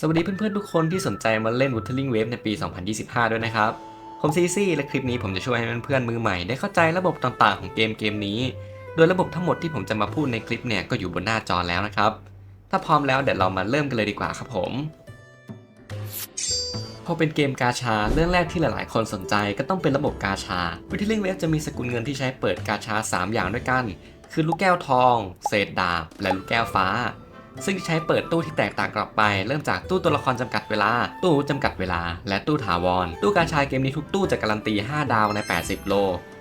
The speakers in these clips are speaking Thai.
สวัสดีเพื่อนๆทุกคนที่สนใจมาเล่น Wuthering Wave ในปี 2025 ด้วยนะครับ ผมซีซี่และคลิปนี้ผมจะช่วยให้เพื่อนๆมือใหม่ได้เข้าใจระบบต่างๆของเกมเกมนี้ โดยระบบทั้งหมดที่ผมจะมาพูดในคลิปเนี่ยก็อยู่บนหน้าจอแล้วนะครับ ถ้าพร้อมแล้วเดี๋ยวเรามาเริ่มกันเลยดีกว่าครับผม พอเป็นเกมกาชาเรื่องแรกที่หลายๆ คนสนใจก็ต้องเป็นระบบกาชา Wuthering Wave จะมีสกุลเงินที่ใช้เปิดกาชา 3 อย่างด้วยกัน คือลูกแก้วทอง เศษดาบ และลูกแก้วฟ้า ซึ่งใช้เปิดตู้ที่แตกต่างกลับไป เริ่มจากตู้ตัวละครจำกัดเวลา ตู้จำกัดเวลา และตู้ถาวร ตู้การชายเกมนี้ทุกตู้จะการันตี 5 ดาวใน 80 โล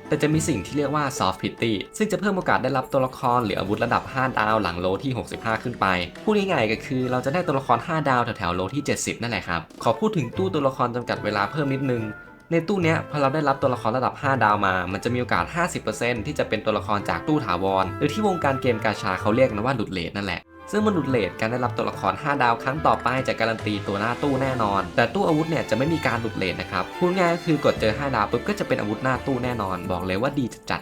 แต่จะมีสิ่งที่เรียกว่า soft pity ซึ่งจะเพิ่มโอกาสได้รับตัวละครหรืออาวุธระดับ 5 ดาวหลังโลที่ 65 ขึ้นไป พูดง่ายๆก็คือเราจะได้ตัวละคร 5 ดาวแถวๆโลที่ 70 นั่นแหละครับ ขอพูดถึงตู้ตัวละครจำกัดเวลาเพิ่มนิดนึง ในตู้เนี้ยพอเราได้รับตัวละครระดับ 5 ดาวมา มันจะมีโอกาส 50%ที่จะเป็นตัวละครจากตู้ถาวร หรือที่วงการเกมกาชาเขาเรียกกันว่าหลุดเลทนั่นแหละ ซึ่งมนหลุดเลทการได้รับตัวละคร 5 ดาวครั้งต่อไปจะการันตีตัวหน้าตู้แน่นอน แต่ตู้อาวุธเนี่ยจะไม่มีการหลุดเลทนะครับพูดง่ายก็คือกดเจอ 5 ดาวปุ๊บก็จะเป็นอาวุธหน้าตู้แน่นอน บอกเลยว่าดีจัด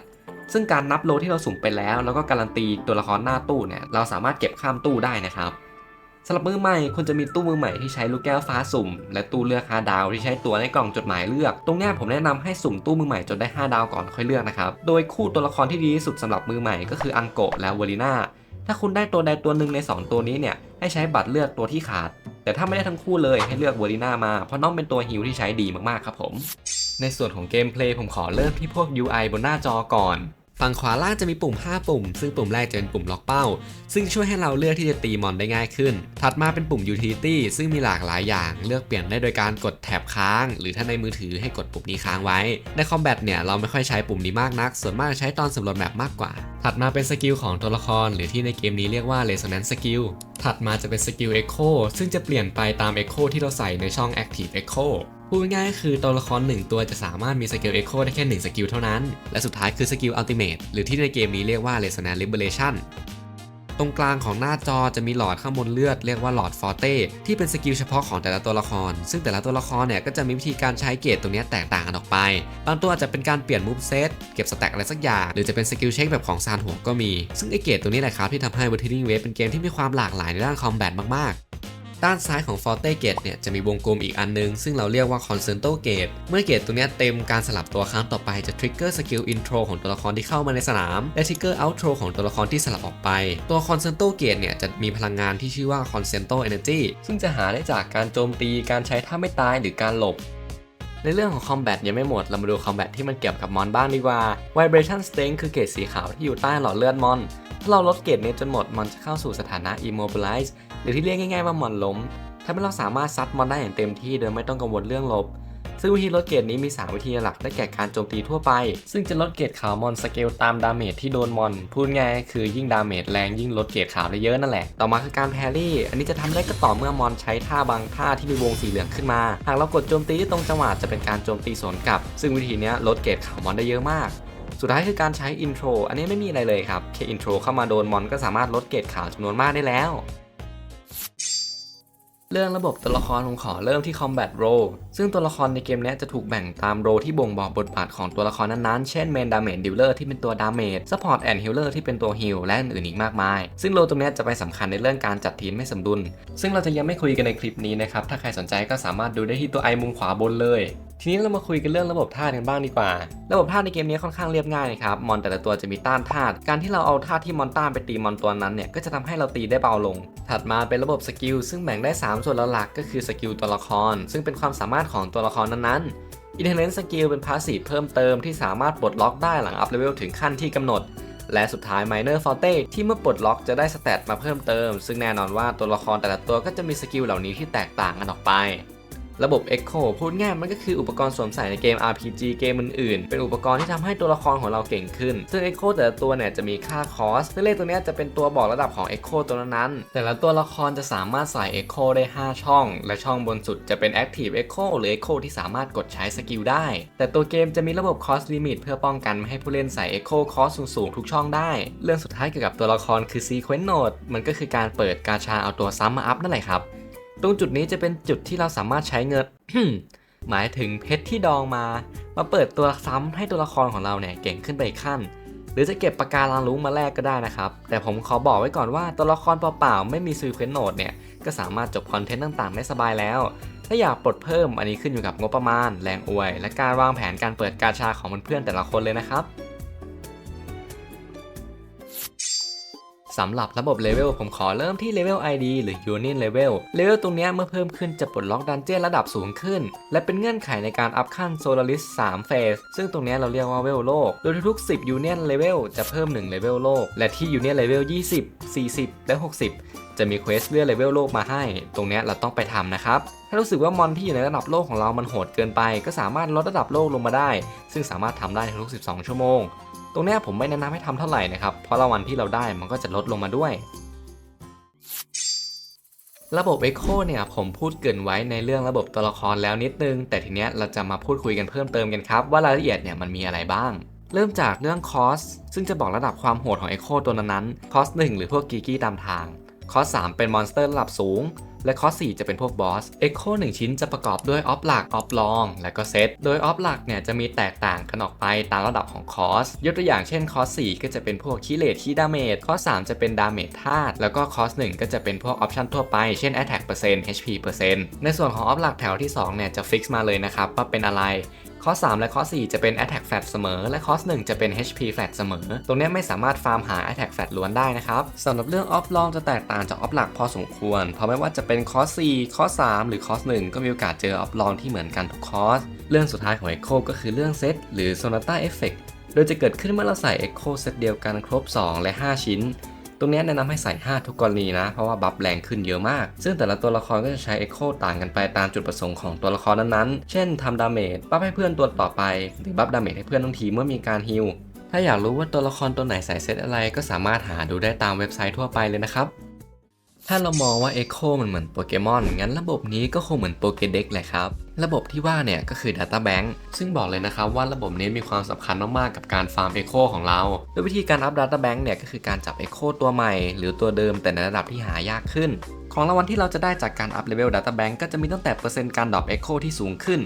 ซึ่งการนับโลที่เราสุ่มไปแล้ว แล้วก็การันตีตัวละครหน้าตู้เนี่ยเราสามารถเก็บข้ามตู้ได้นะครับสำหรับมือใหม่คุณจะมีตู้มือใหม่ที่ใช้ลูกแก้วฟ้าสุ่ม และตู้เลือก5ดาวที่ใช้ตัวในกล่องจดหมายเลือก ตรงนี้ผมแนะนำให้สุ่มตู้มือใหม่จนได้ 5 ดาวก่อนค่อยเลือกนะครับ โดยคู่ตัวละครที่ดีที่สุดสำหรับมือใหม่ก็คืออังโกะและวอลิน่า ถ้าคุณได้ตัวใดตัวหนึ่งใน 2 ตัวนี้เนี่ยให้ใช้บัตรเลือกตัวที่ขาด แต่ถ้าไม่ได้ทั้งคู่เลยให้เลือกวอลิน่ามา เพราะน้องเป็นตัวฮิลที่ใช้ดีมากๆครับผม ในส่วนของเกมเพลย์ผมขอเริ่มที่พวก UI บนหน้าจอก่อน ฝั่งขวาล่างจะมีปุ่ม 5 ปุ่ม ซึ่งปุ่มแรกจะเป็นปุ่มล็อกเป้า ซึ่งช่วยให้เราเลือกที่จะตีมอนได้ง่ายขึ้น ถัดมาเป็นปุ่ม Utility ซึ่งมีหลากหลายอย่าง เลือกเปลี่ยนได้โดยการกดแถบค้าง หรือถ้าในมือถือให้กดปุ่มนี้ค้างไว้ ในคอมแบทเนี่ยเราไม่ค่อยใช้ปุ่มนี้มากนัก ส่วนมากใช้ตอนสำรวจแมปมากกว่า ถัดมาเป็นสกิลของตัวละคร หรือที่ในเกมนี้เรียกว่า Resonance Skill ถัดมาจะเป็นสกิล Echo ซึ่งจะเปลี่ยนไปตาม Echo ที่เราใส่ในช่อง Active Echo พูดง่ายๆก็คือตัวละคร 1 ตัวจะสามารถมีสกิล Echo ได้แค่ 1 สกิลเท่านั้น และสุดท้ายคือสกิล Ultimate หรือที่ในเกมนี้เรียกว่า Resonance Liberation ตรงกลางของหน้าจอจะมีหลอดข้างบนเลือดเรียกว่าหลอดฟอร์เต้ที่เป็นสกิลเฉพาะของแต่ละตัวละคร ซึ่งแต่ละตัวละครเนี่ยก็จะมีวิธีการใช้เกรดตรงนี้แตกต่างกันออกไป บางตัวอาจจะเป็นการเปลี่ยนมูฟเซตเก็บสแต็กอะไรสักอย่าง หรือจะเป็นสกิลเช็คแบบของซานหัวก็มี ซึ่งไอเกรดตัวนี้แหละครับที่ทำให้ Wuthering Wave เป็นเกมที่มีความหลากหลายในด้านคอมแบทมากๆ ด้านซ้ายของ Forte Gate เนี่ยจะมีวงกลมอีกอันนึง ซึ่งเราเรียกว่า Concerto Gate เมื่อเกตตัวนี้เต็มการสลับตัวครั้งต่อไปจะทริกเกอร์สกิลอินโทรของตัวละครที่เข้ามาในสนาม และทริกเกอร์เอาโทรของตัวละครที่สลับออกไป ตัว Concerto Gate เนี่ยจะมีพลังงานที่ชื่อว่า Concentro Energy ซึ่งจะหาได้จากการโจมตีการใช้ท่าไม่ตายหรือการหลบ ในเรื่องของคอมแบทยังไม่หมด เรามาดูคอมแบทที่มันเกี่ยวกับมอนบ้างดีกว่า Vibration Stain คือเกรดสีขาวที่อยู่ใต้หลอดเลือดมอน ถ้าเราลดเกรดนี้จนหมดมอนจะเข้าสู่สถานะ Immobilize หรือที่เรียกง่ายๆว่ามอนล้มทำให้เราสามารถซัดมอนได้อย่างเต็มที่โดยไม่ต้องกังวลเรื่องลบ ซึ่งวิธีลดเกรดนี้มี 3 วิธีหลักได้แก่การโจมตีทั่วไป ซึ่งจะลดเกรดขาวมอนสเกลตามดาเมจที่โดนมอน พูดง่ายคือยิ่งดาเมจแรงยิ่งลดเกรดขาวได้เยอะนั่นแหละ ต่อมาคือการแพรี่ อันนี้จะทำได้ก็ต่อเมื่อมอนใช้ท่าบางท่าที่มีวงสีเหลืองขึ้นมา หากเรากดโจมตีที่ตรงจังหวะจะเป็นการโจมตีสวนกลับ ซึ่งวิธีนี้ลดเกรดขาวมอนได้เยอะมากสุดท้ายคือการใช้อินโทร อันนี้ไม่มีอะไรเลยครับ แค่อินโทรเข้ามาโดนมอนก็สามารถลดเกรดขาวจำนวนมากได้แล้ว เรื่องระบบตัวละครผมขอเริ่มที่ Combat Role ซึ่งตัวละครในเกมนี้จะถูกแบ่งตามโรที่บ่งบอกบทบาทของตัวละครนั้นๆ เช่น Main Damage Dealer ที่เป็นตัว Damage Support and Healer ที่เป็นตัว Heal และอื่นๆอีกมากมาย ซึ่งโรตรงนี้จะไปสำคัญในเรื่องการจัดทีมให้สมดุล ซึ่งเราจะยังไม่คุยกันในคลิปนี้นะครับ ถ้าใครสนใจก็สามารถดูได้ที่ตัวไอมุมขวาบนเลย ทีนี้เรามาคุยกันเรื่องระบบธาตุกันบ้างดีกว่า ระบบธาตุในเกมนี้ค่อนข้างเรียบง่ายนะครับ มอนแต่ละตัวจะมีต้านธาตุ การที่เราเอาธาตุที่มอนต้านไปตีมอนตัวนั้นเนี่ย ก็จะทำให้เราตีได้เบาลง ถัดมาเป็นระบบสกิลซึ่งแบ่งได้ 3 ส่วนหลักก็คือสกิลตัวละคร ซึ่งเป็นความสามารถของตัวละครนั้นๆ Inherent Skill เป็นพาสซีฟเพิ่มเติมที่สามารถปลดล็อกได้หลังอัพเลเวลถึงขั้นที่กำหนดและสุดท้าย Minor Forte ที่เมื่อปลดล็อกจะได้สเตตมาเพิ่มเติม ซึ่งแน่นอนว่าตัวละครแต่ละตัวก็จะมีสกิลเหล่านี้ที่แตกต่างกันออกไป ระบบ Echo พูดง่ายมันก็คืออุปกรณ์สวมใส่ในเกม RPG เกมอื่นๆ เป็นอุปกรณ์ที่ทำให้ตัวละครของเราเก่งขึ้น ซึ่ง Echo แต่ละตัวเนี่ยจะมีค่าคอสซึ่งเลขตัวนี้จะเป็นตัวบอกระดับของ Echo ตัวนั้น แต่ละตัวละครจะสามารถใส่ Echo ได้ 5 ช่อง และช่องบนสุดจะเป็น Active Echo หรือ Echo ที่สามารถกดใช้สกิลได้ แต่ตัวเกมจะมีระบบ Cost Limit เพื่อป้องกันไม่ให้ผู้เล่นใส่ Echo Cost สูงๆทุกช่องได้ เรื่องสุดท้ายเกี่ยวกับตัวละครคือ Sequence Node มันก็คือการเปิดกาชาเอาตัวซ้ำมาอัพนั่นแหละครับ ตรงจุดนี้จะเป็นจุดที่เราสามารถใช้เงิน หมายถึงเพชรที่ดองมา มาเปิดตัวซ้ำให้ตัวละครของเราเนี่ยเก่งขึ้นไปอีกขั้น หรือจะเก็บปากการังลุ้งมาแลกก็ได้นะครับ แต่ผมขอบอกไว้ก่อนว่าตัวละครเปล่าๆไม่มีซีเควนโนดเนี่ยก็สามารถจบคอนเทนต์ต่างๆได้สบายแล้ว ถ้าอยากปลดเพิ่มอันนี้ขึ้นอยู่กับงบประมาณ แรงอวย และการวางแผนการเปิดกาชาของเพื่อนๆแต่ละคนเลยนะครับ สำหรับระบบเลเวลผมขอเริ่มที่เลเวล ID หรือ Union Level เลเวลตรงนี้เมื่อเพิ่มขึ้นจะปลดล็อกดันเจี้ยนระดับสูงขึ้น และเป็นเงื่อนไขในการอัพขั้น Solaris 3 Phase ซึ่งตรงนี้เราเรียกว่าเวลโลก โดยทุกๆ10 Union Level จะเพิ่ม1เลเวลโลก และที่ Union Level 20 40 และ 60 จะมีเควสเลื่อนเลเวลโลกมาให้ ตรงนี้เราต้องไปทำนะครับถ้ารู้สึกว่ามอนที่อยู่ในระดับโลกของเรามันโหดเกินไป ก็สามารถลดระดับโลกลงมาได้ ซึ่งสามารถทำได้ทุก 12 ชั่วโมง ตรงนี้ผมไม่แนะนำให้ทำเท่าไหร่นะครับ เพราะรางวัลที่เราได้มันก็จะลดลงมาด้วย ระบบ Echo เนี่ยผมพูดเกินไว้ในเรื่องระบบตัวละครแล้วนิดนึง แต่ทีเนี้ยเราจะมาพูดคุยกันเพิ่มเติมกันครับ ว่ารายละเอียดเนี่ยมันมีอะไรบ้าง เริ่มจากเรื่องคอสซึ่งจะบอกระดับความโหดของ Echo ตัวนั้นๆคอส1หรือพวกกีกี้ตามทางคอส3เป็นมอนสเตอร์ระดับสูง และคอส4จะเป็นพวกบอส Echo 1 ชิ้นจะประกอบด้วยออฟหลักออฟลอง และก็เซต โดยออฟหลักเนี่ยจะมีแตกต่างกันออกไปตามระดับของคอส ยกตัวอย่างเช่นคอส4ก็จะเป็นพวกคีเลทคีดาเมจ คอส3จะเป็นดาเมจธาตุ แล้วก็คอส1ก็จะเป็นพวกออปชันทั่วไป เช่น Attack เปอร์เซ็นต์ HP เปอร์เซ็นต์ในส่วนของออฟหลักแถวที่2เนี่ยจะฟิกซ์มาเลยนะครับว่าเป็นอะไร คอส3และคอส4จะเป็น Attack Flat เสมอ และคอส1จะเป็น HP Flat เสมอ ตรงนี้ไม่สามารถฟาร์มหา Attack Flat ล้วนได้นะครับสำหรับเรื่องออฟลองจะแตกต่างจากออฟหลักพอสมควร เพราะไม่ว่าจะเป็นคอส4คอส3หรือคอส1ก็มีโอกาสเจอออฟลองที่เหมือนกันทุกคอสเรื่องสุดท้ายของ Echo ก็คือเรื่องเซตหรือ Sonata Effect โดยจะเกิดขึ้นเมื่อเราใส่ Echo เซตเดียวกันครบ 2 และ 5 ชิ้น ตรงนี้แนะนำให้ใส่ 5 ทุกกรณีนะ เพราะว่าบัฟแรงขึ้นเยอะมาก ซึ่งแต่ละตัวละครก็จะใช้ Echo ต่างกันไปตามจุดประสงค์ของตัวละครนั้นๆ เช่นทำดาเมจบัฟให้เพื่อนตัวต่อไป หรือบัฟดาเมจให้เพื่อนทังทีเมื่อมีการฮิลถ้าอยากรู้ว่าตัวละครตัวไหนใส่เซตอะไร ก็สามารถหาดูได้ตามเว็บไซต์ทั่วไปเลยนะครับถ้าเรามองว่า Echo มันเหมือนโปเกมอนงั้นระบบนี้ก็คงเหมือนโปเกเด็กแหละครับ ระบบที่ว่าเนี่ยก็คือ Data Bank ซึ่งบอกเลยนะครับว่าระบบนี้มีความสำคัญมากๆกับการฟาร์ม Echo ของเรา โดยวิธีการอัพ Data Bank เนี่ยก็คือการจับ Echo ตัวใหม่ หรือตัวเดิมแต่ในระดับที่หายากขึ้น ของรางวัลที่เราจะได้จากการอัพเลเวล Data Bank ก็จะมีตั้งแต่เปอร์เซ็นต์การดรอป Echo ที่สูงขึ้น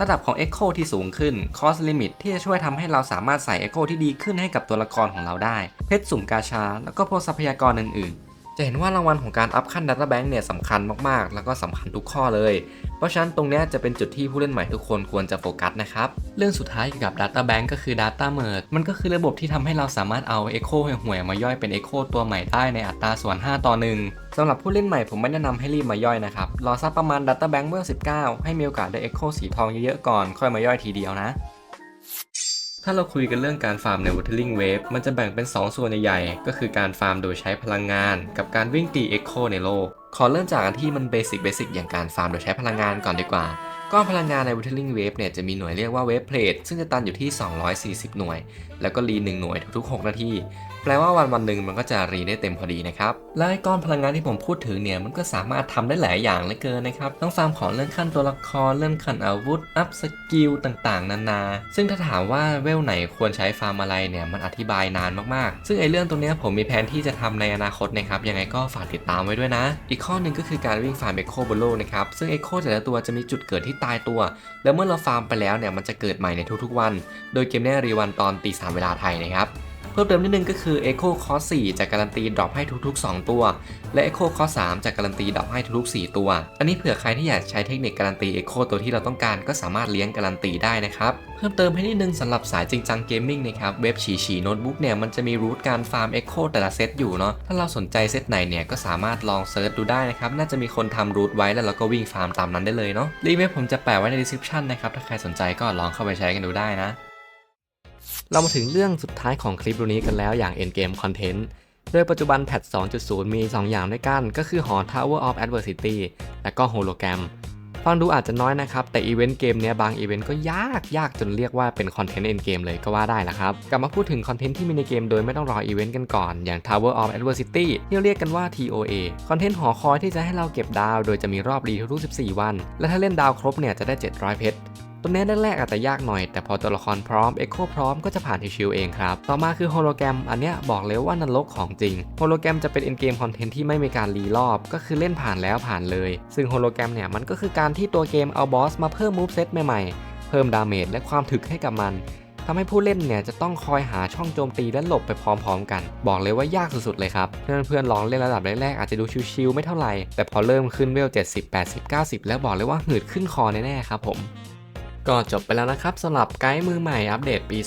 ระดับของ Echo ที่สูงขึ้น Cost Limit ที่จะช่วยทำให้เราสามารถใส่ Echo ที่ดีขึ้นให้กับตัวละครของเราได้ เพชรสุ่มกาชา แล้วก็พวกทรัพยากรอื่นๆ จะเห็นว่ารางวัลของการอัพขั้น Data Bank เนี่ยสำคัญมากๆ แล้วก็สำคัญทุกข้อเลย เพราะฉะนั้นตรงนี้จะเป็นจุดที่ผู้เล่นใหม่ทุกคนควรจะโฟกัสนะครับ เรื่องสุดท้ายเกี่ยวกับ Data Bank ก็คือ Data Merge มันก็คือระบบที่ทำให้เราสามารถเอา Echo ห่วยๆมาย่อยเป็น Echo ตัวใหม่ได้ในอัตราส่วน 5 ต่อ 1สำหรับผู้เล่นใหม่ผมไม่แนะนำให้รีบมาย่อยนะครับ รอสักประมาณ Data Bank เมื่อ19 ให้มีโอกาสได้ Echo สีทองเยอะๆก่อน ค่อยมาย่อยทีเดียวนะ ถ้าเราคุยกันเรื่องการฟาร์มใน Watering Wave มันจะแบ่งเป็น 2 ส่วนใหญ่ๆ ก็คือการฟาร์มโดยใช้พลังงาน กับการวิ่งตีเอ็กโคในโลก ขอเริ่มจากอันที่มันเบสิกเบสิกอย่างการฟาร์มโดยใช้พลังงานก่อนดีกว่า ก้อนพลังงานใน Watering Wave เนี่ยจะมีหน่วยเรียกว่า Wave Plate ซึ่งจะตันอยู่ที่ 240 หน่วย แล้วก็รี1หน่วยทุกๆ 6 นาที แปลว่าวันวันหนึ่งมันก็จะรีได้เต็มพอดีนะครับ และไอ้ก้อนพลังงานที่ผมพูดถึงเนี่ยมันก็สามารถทำได้หลายอย่างเลือเกินนะครับต้องฟาร์มของเรื่องขั้นตัวละครเรื่องขั้นอาวุธอัพสกิลต่างๆ นานา ซึ่งถ้าถามว่าเวลไหนควรใช้ฟาร์มอะไรเนี่ยมันอธิบายนานมากๆ ซึ่งไอ้เรื่องตรงเนี้ยผมมีแผนที่จะทำในอนาคตนะครับยังไงก็ฝากติดตามไว้ด้วยนะ อีกข้อหนึ่งก็คือการวิ่งฟาร์มเอ็กโคบนโลกนะครับซึ่งเอโคแต่ละตัวจะมีจุดเกิดที่ตายตัว แล้วเมื่อเราฟาร์มไปแล้วเนี่ยมันจะเกิดใหม่ในทุกๆวัน โดยเกมนี้รีวันตอนตีสามเวลาไทยนะครับ เพิ่มเติมนิดนึงก็คือ Echo Cost 4จะการันตีดรอปให้ทุกๆ 2 ตัว และ Echo Cost 3จะการันตีดรอปให้ทุกๆ 4 ตัว อันนี้เผื่อใครที่อยากใช้เทคนิคการันตี Echo ตัวที่เราต้องการก็สามารถเลี้ยงการันตีได้นะครับเพิ่มเติมให้นิดนึงสำหรับสายจริงจังเกมมิ่งนะครับเว็บฉีฉีโน้ตบุ๊กเนี่ยมันจะมีรูทการฟาร์ม Echo แต่ละเซตอยู่เนาะถ้าเราสนใจเซตไหนเนี่ยก็สามารถลองเซิร์ชดูได้นะครับน่าจะมีคนทำรูทไว้แล้วเราก็วิ่งฟาร์มตามนั้นได้เลยเนาะรีเว็บผมจะแปะไว้ใน description นะครับถ้าใครสนใจก็ลองเข้าไปใช้กันดูได้นะ เรามาถึงเรื่องสุดท้ายของคลิปนี้กันแล้วอย่าง Endgame Content โดยปัจจุบันแพท 2.0 มี 2 อย่างด้วยกัน ก็คือหอ Tower of Adversity และก็ Hologram ฟังดูอาจจะน้อยนะครับ แต่อีเวนต์เกมเนี้ยบางอีเวนต์ก็ยากยากจนเรียกว่าเป็นคอนเทนต์เอ็นเกมเลยก็ว่าได้ละครับ กลับมาพูดถึงคอนเทนต์ที่มีในเกมโดยไม่ต้องรออีเวนต์กันก่อน อย่าง Tower of Adversity ที่เรียกกันว่า TOA คอนเทนต์หอคอยที่จะให้เราเก็บดาว โดยจะมีรอบรีทุกๆ14 วัน และถ้าเล่นดาวครบเนี่ยจะได้ 700 เพชร ตรงนี้แรกๆอาจจะยากหน่อย แต่พอตัวละครพร้อม Echo พร้อมก็จะผ่านชิวๆเองครับ ต่อมาคือโฮโลแกรมอันเนี้ยบอกเลยว่านรกของจริงโฮโลแกรมจะเป็น in game content ที่ไม่มีการรีรอบ ก็คือเล่นผ่านแล้วผ่านเลย ซึ่งโฮโลแกรมเนี่ยมันก็คือการที่ตัวเกมเอาบอสมาเพิ่มมูฟเซตใหม่ๆ เพิ่มดาเมจและความถึกให้กับมันทำให้ผู้เล่นเนี่ยจะต้องคอยหาช่องโจมตีและหลบไปพร้อมๆ กัน บอกเลยว่ายากสุดๆเลยครับ เพื่อนๆลองเล่นระดับแรกๆอาจจะดูชิวๆไม่เท่าไหร่ แต่พอเริ่มขึ้นเวล 70 80 90 แล้วบอกเลยว่าหืดขึ้นคอแน่ๆครับผม ก็จบไปแล้วนะครับสำหรับไกด์มือใหม่อัปเดตปี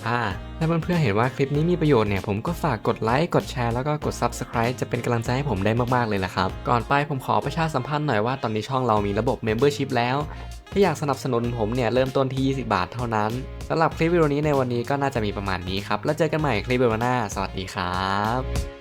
2025 ถ้าเพื่อนๆเห็นว่าคลิปนี้มีประโยชน์เนี่ยผมก็ฝากกดไลค์กดแชร์แล้วก็กด Subscribe จะเป็นกำลังใจให้ผมได้มากๆเลยละครับ ก่อนไปผมขอประชาสัมพันธ์หน่อยว่าตอนนี้ช่องเรามีระบบ Membership แล้ว ถ้าอยากสนับสนุนผมเนี่ยเริ่มต้นที่ 20 บาทเท่านั้นสำหรับคลิปวิดีโอนี้ในวันนี้ก็น่าจะมีประมาณนี้ครับแล้วเจอกันใหม่คลิปวิดีโอหน้า สวัสดีครับ